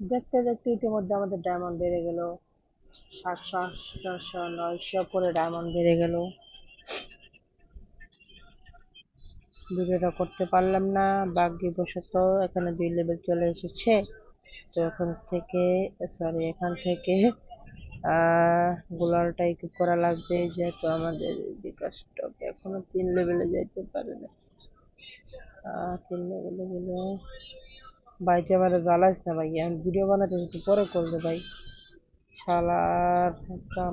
দেখতে দেখতে ইতিমধ্যে আমাদের ডায়মন্ড বেড়ে গেল। সাতশো, আটশো, নয়শো করে ডায়মন্ড বেড়ে গেল। ভিডিওটা করতে পারলাম না, ভাগ্যবশত এখানে দুই লেভেল চলে এসেছে। তো এখান থেকে সরি এখান থেকে গোলালটা ইকুইপ করা লাগবে? যেহেতু আমাদের বিকাশ এখনও তিন লেভেলে যাইতে পারে না। তিন লেভেলে গেলে ভাই, তুই আমার জ্বালাইস না ভাই। আমি ভিডিও বানাতে একটু পরে করবে ভাই। শালার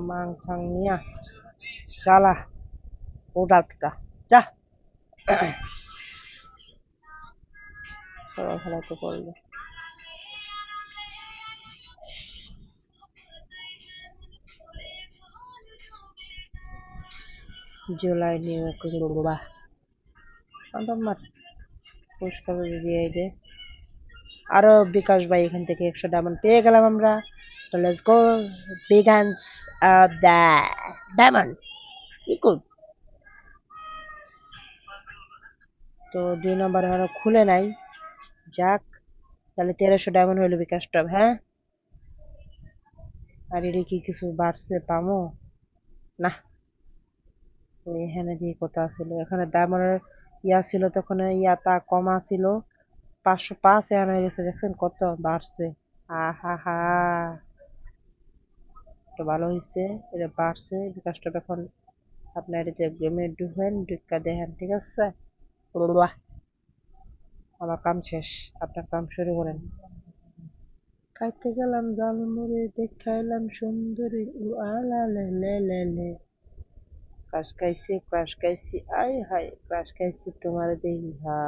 মাং ছাং নিয়া চালা ও ডাক্তার যা। খেলাতে করবে। জুলাই নিয়ে আমার পুরস্কার দিয়ে দে। আরও বিকাশ ভাই এখান থেকে একশো ডায়মন্ড পেয়ে গেলাম আমরা। তো লেটস গো বিগান্স অফ দ্য ডায়মন্ড ইকুল তো দুই নম্বর এখনও খুলে নাই। যাক, তাহলে তেরোশো ডায়মন্ড হইল বিকাশ টপ হ্যাঁ? আর এটা কি কিছু বাড়ছে পামো? না। তো এখানে দিয়ে কথা ছিল। এখানে ডায়মন্ডের ইয়া ছিল, তখন ইয়াটা কমা ছিল পাঁচশো পাঁচ এখন হয়ে গেছে দেখছেন কত বাড়ছে আহা হা তো ভালো হয়েছে এটা বাড়ছে বিকাশটা এখন আপনার এটা গেমে ঢুকবেন ঢুকা দেখেন ঠিক আছে আমার কাম শেষ আপনার কাম শুরু করেন খাইতে গেলাম জালমুড়ি দেখাইলাম সুন্দরী উ আলা লে লে লে লে ক্রাশ খাইছি ক্রাশ খাইছি আই হাই ক্রাশ খাইছি তোমার দেখি হা